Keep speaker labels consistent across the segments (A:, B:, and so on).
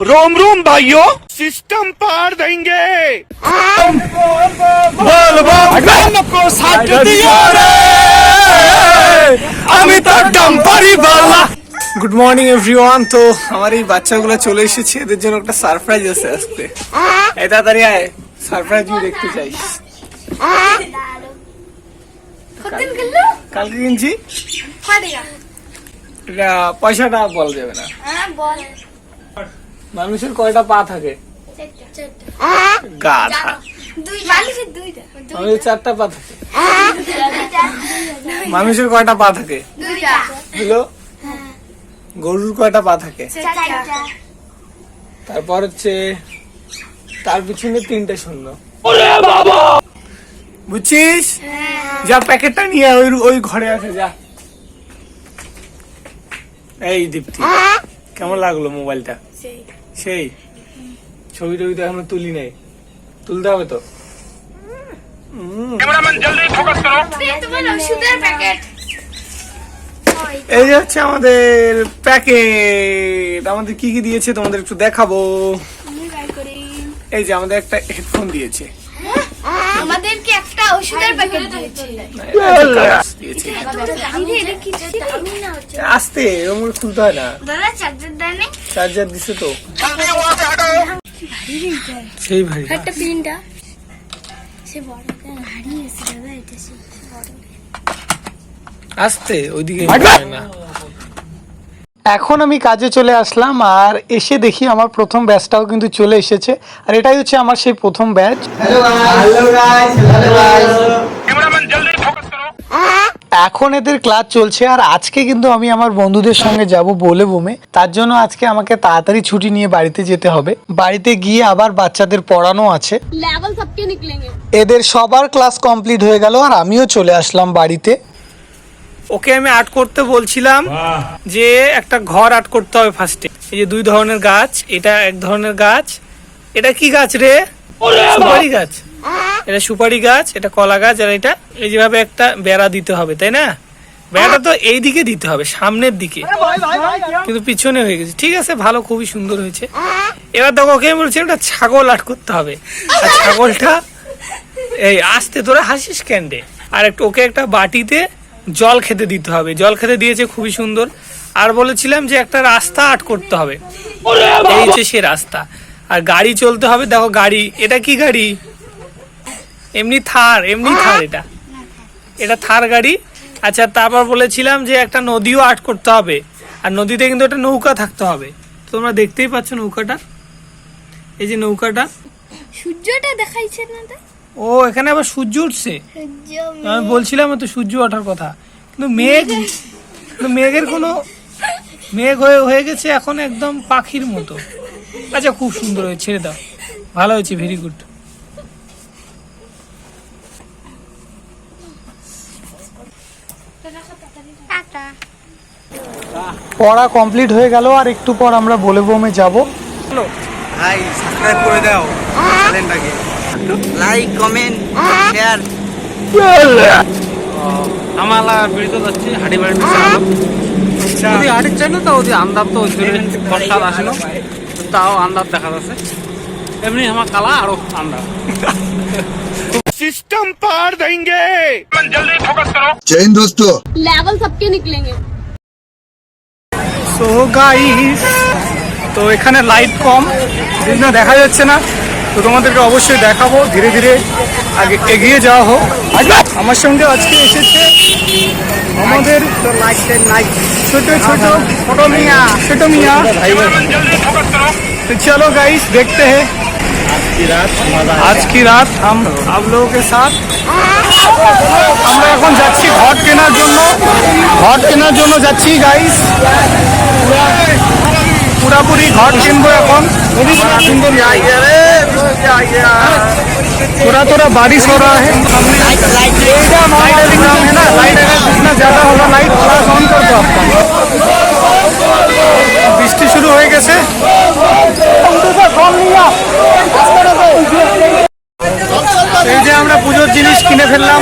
A: रोम रोम भाइयों सिस्टम पार देंगे আমি তো ডাম্পারি বালা
B: গুড মর্নিং এভরিওয়ান তো আমার এই বাচ্চাগুলো চলে এসেছে এদের জন্য একটা সারপ্রাইজ আছে আজকে এই তাড়াতাড়ি আয় সারপ্রাইজ দেখতে চাই
C: কতদিন গেলো
B: কালকে কিনছি
C: ফাটিয়া
B: এটা পয়সাটা বলা যাবে না
C: হ্যাঁ বল
B: মানুষের কয়টা পা থাকে?
C: মানুষের
B: চারটা পা থাকে। মানুষের কয়টা পা থাকে? হলো গরুর কয়টা পা থাকে? তারপর হচ্ছে তার পিছনে তিনটে শূন্য। বুঝছিস? যা প্যাকেটটা নিয়ে ওই ওই ঘরে আছে যা। এই দীপ্তি কেমন লাগল মোবাইলটা? সেই ছবি টবি তো এখনও তুলি নাই। তুলতে হবে তো? এই যে হচ্ছে আমাদের প্যাকেট আমাদের কি কি দিয়েছে তোমাদের একটু দেখাবো। এই যে আমাদের একটা হেডফোন দিয়েছে।
C: আমাদেরকে একটা ওষুধের প্যাকেট দিয়েছে।
B: দিয়েছে।
C: আমি এটা কি আমি না হচ্ছে
B: আস্তে এরকম খুলতে হয় না।
C: দাদা চার্জার দেয়নি
B: চার্জার দিছে তো। সেই ভাই
C: একটা পিনটা সে বড় ভারী আছে দাদা এটা সে বড়।
B: আস্তে ওইদিকে না। এখন আমি কাজে চলে আসলাম আর এসে দেখি আমার প্রথম ব্যাচটাও কিন্তু চলে এসেছে। আর এটাই হচ্ছে আমার সেই প্রথম ব্যাচ এখন এদের ক্লাস চলছে আর আজকে কিন্তু আমি আমার বন্ধুদের সঙ্গে যাব বলে বমে। তার জন্য আজকে আমাকে তাড়াতাড়ি ছুটি নিয়ে বাড়িতে যেতে হবে। বাড়িতে গিয়ে আবার বাচ্চাদের পড়ানো আছে। এদের সবার ক্লাস কমপ্লিট হয়ে গেল আর আমিও চলে আসলাম বাড়িতে। ওকে আমি আর্ট করতে বলছিলাম যে একটা ঘর আর্ট করতে হবে ফার্স্টে এই যে দুই ধরনের গাছ এটা এক ধরনের গাছ। এটা কি গাছ রে? সুপারি গাছ। এটা সুপারি গাছ এটা কলা গাছ আর এটা এই যেভাবে একটা বেড়া দিতে হবে তাই না? বেড়াটা তো এই দিকে দিতে হবে সামনের দিকে। কিন্তু পিছনে হয়ে গেছে। ঠিক আছে ভালো খুবই সুন্দর হয়েছে। এবার দেখো ওকে আমি বলছি একটা ছাগল আর্ট করতে হবে। আর ছাগলটা এই আসতে তোরা হাসিস ক্যান্ডে আর একটু ওকে একটা বাটিতে জল খেতে দিতে হবে। জল খেতে দিয়েছে খুবই সুন্দর। আর বলেছিলাম যে একটা রাস্তা আট করতে হবে। এই হচ্ছে সে রাস্তা। আর গাড়ি চলতে হবে, দেখো গাড়ি। এটা কি গাড়ি? এমনি থার এমনি থার এটা। এটা থার গাড়ি। আচ্ছা তারপর বলেছিলাম যে একটা নদীও আর্ট করতে হবে। আর নদীতে কিন্তু একটা নৌকা থাকতে হবে। তোমরা দেখতেই পাচ্ছ নৌকাটা। এই যে নৌকাটা।
C: সূর্যটা দেখাইছে না
B: ও এখানে আবার সূর্য উঠছে? আমি বলছিলাম তো সূর্য ওঠার কথা। কিন্তু মেঘ কিন্তু মেঘের কোনো মেঘ হয়ে হয়ে গেছে এখন একদম পাখির মতো। আচ্ছা খুব সুন্দর হয়েছে ছেড়ে দাও। ভালো হয়েছে ভেরি গুড পড়া কমপ্লিট হয়ে গেল আর একটু পর আমরা বলে বমে যাব।
D: ভাই সাবস্ক্রাইব করে দাও। চ্যানেলটাকে লাইক কমেন্ট শেয়ার
E: আমালা বেরিয়ে যাচ্ছে হাড়ি বাড়ি যদি হাড়ির চাই না তো ওই যে আন্দার তো ওই বর্ষার আসলো তো তাও আন্দার দেখা যাচ্ছে এমনি আমার কালা আরো আন্দার
A: सिस्टम पार देंगे जल्दी फोकस करो
F: जय हिंद दोस्तों
C: लेवल सबके निकलेंगे
B: সো গাইস তো এখানে লাইট কম বিভিন্ন দেখা যাচ্ছে না তো তোমাদেরকে অবশ্যই দেখাবো ধীরে ধীরে আগে এগিয়ে যাওয়া হোক আমার সঙ্গে আজকে এসেছে আমাদের ছোট ছোট ছোট মিয়া ছোট মিয়া
A: जल्दी फोकस करो
B: तो चलो गाइस देखते हैं आज की रात हम आप लोगों के साथ আমরা এখন যাচ্ছি ঘর কেনার জন্য ঘর কেনার জন্য যাচ্ছি গাইস পুরাপুরি ঘর কিনবো এখন সুন্দর पूरा पूरा बारिश हो रहा है लाइट नाम है ना लाइट अगर जितना ज्यादा होगा लाइट थोड़ा ऑन कर दो आपका বৃষ্টি শুরু হয়ে গেছে এই যে আমরা পুজোর জিনিস কিনে ফেললাম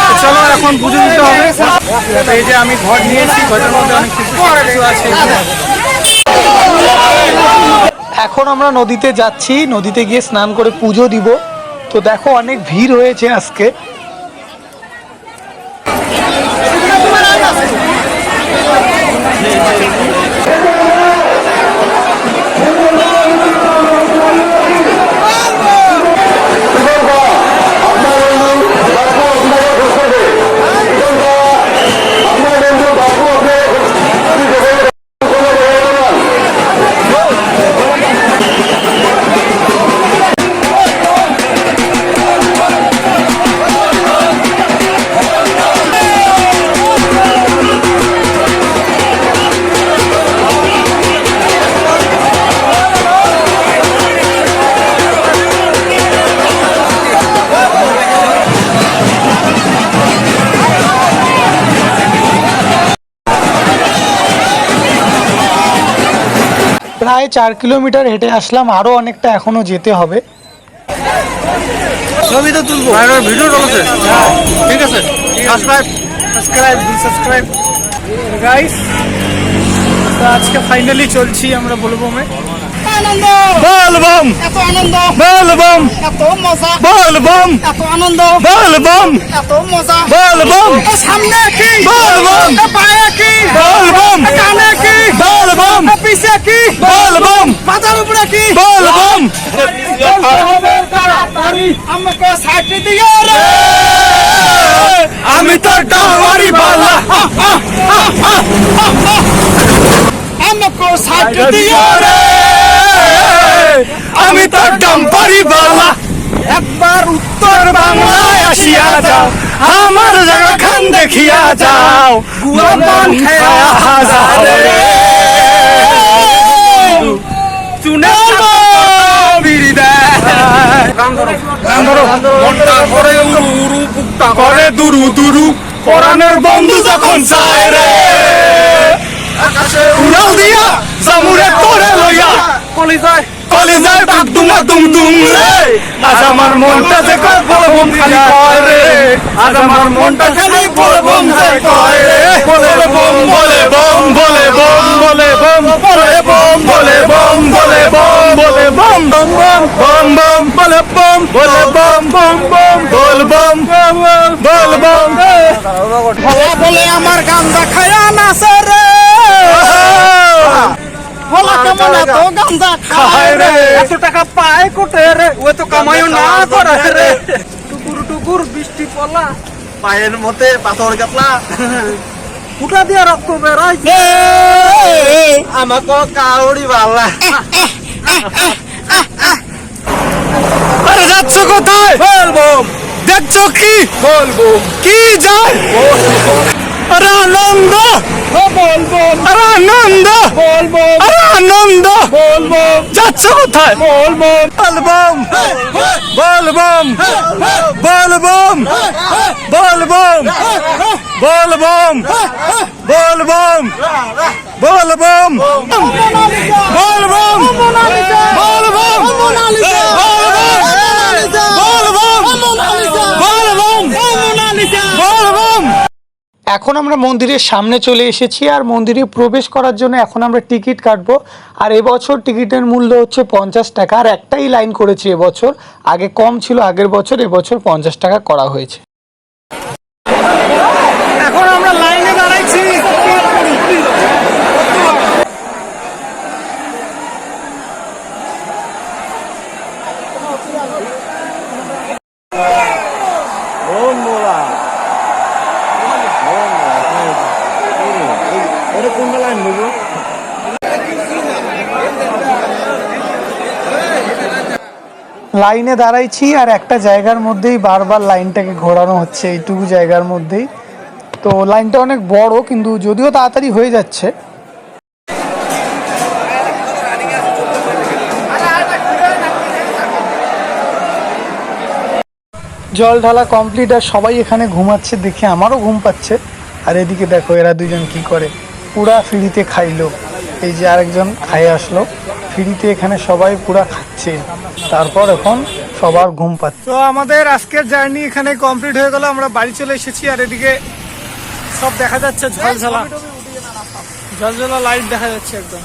B: তো চলো এখন পুজো দিতে হবে তো এই যে আমি ঘর নিয়েছি ঘরের মধ্যে অনেক কিছু কিছু আছে এখন আমরা নদীতে যাচ্ছি, নদীতে গিয়ে স্নান করে পুজো দিব। তো দেখো অনেক ভিড় হয়েছে আজকে। প্রায় চার কিলোমিটার হেঁটে আসলাম আরও অনেকটা এখনও যেতে হবে।
D: ছবি তো তুলবো। ভিডিও চলছে ঠিক আছে? সাবস্ক্রাইব
B: সাবস্ক্রাইব সাবস্ক্রাইব গাইস তো আজকে ফাইনালি চলছি আমরা বলব মে। আনন্দ। বলবম। এত আনন্দ। বলবম। এত মজা। বলবম। এত আনন্দ। বলবম। এত মজা। বলবম। সামনে কি? বলবম। পায়ে কি? বলবম। কানে কি? বলবম। পিছে কি? বলবম। মাথার উপরে কি? বলবম। আমাকে সাইড দিও রে। আমি তো ডাওয়ারি বালা। আমাকে সাইড দিও রে। আমি তো ডাম্পারি বালা। একবার উত্তর বাংলায় আসিয়া যাও আমার জায়গা খান দেখিয়া যাও। গুয়া পান খায়া হাজারে। চুনে বিড়ি দেয়। করে উরু উরু করে দুরু দুরু পরাণের বন্ধু যখন চায় রে। উড়াল দিয়া জামুরে তোরে লইয়া। কলিজায় কলিজায় ডাক দুমা দুম দুম রে আজ আমার মনটা যে কয় বলবম খালি কয় রে আজ আমার মনটা খালি বলবম যায় কয় রে বলে বম বলে বম বলে বম বলে বম বলে বম বলে বম বলে বম বলে বম বম বম বম বলে বম বলে বম বম বম বল বম বল বম বলে আমার গান্দা খায়া নাচে রে ভোলা কেমন এত গান্দা খায় রে।
E: এত টাকা পায় কোটে রে? ও তো কামাইও না করে রে। টুকুর টুকুর বৃষ্টি পলা।
D: পায়ের মতে পাথর কাপলা।
E: ফুটা দিয়ে রক্ত বেড়াইছে
D: আমাকে কাউরি বালা।
B: আরে যাচ্ছ কোথায়? বলব দেখছ কি? বলব কি যায়? আরে আনন্দ বলব আরে আনন্দ বলব। আরে আনন্দ। বলব। যাচ্ছ কোথায়? বলব। বলবম। বলবম। বলবম। বলবম। বলবম। বলবম। বলবম। বলবম বলবম। এখন আমরা মন্দিরের সামনে চলে এসেছি আর মন্দিরে প্রবেশ করার জন্য এখন আমরা টিকিট কাটবো। আর এবছর টিকিটের মূল্য হচ্ছে পঞ্চাশ টাকা, আর একটাই লাইন করেছি এবছর। আগে কম ছিল, আগের বছর, এবছর পঞ্চাশ টাকা করা হয়েছে। এখন আমরা লাইনে দাঁড়াইছি লাইনে দাঁড়াইছি আর একটা জায়গার মধ্যেই বারবার লাইনটাকে ঘোরানো হচ্ছে, এইটুকু জায়গার মধ্যেই। তো লাইনটা অনেক বড়, কিন্তু যদিও তাড়াতাড়ি হয়ে যাচ্ছে। জল ঢালা কমপ্লিট আর সবাই এখানে ঘুমাচ্ছে দেখে আমারও ঘুম পাচ্ছে। আর এদিকে দেখো এরা দুজন কি করে। পুরা ফ্রিতে খাইলো। এই যে আরেকজন খাইয়ে আসলো। ফ্রিতে এখানে সবাই পুরা খাচ্ছে। তারপর এখন সবার ঘুম পাচ্ছে। তো আমাদের আজকের জার্নি এখানে কমপ্লিট হয়ে গেল। আমরা বাড়ি চলে এসেছি আর এদিকে সব দেখা যাচ্ছে ঝলঝলা। ঝলঝলা লাইট দেখা যাচ্ছে একদম।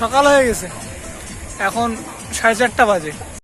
B: সকাল হয়ে গেছে। এখন সাড়ে চারটা বাজে।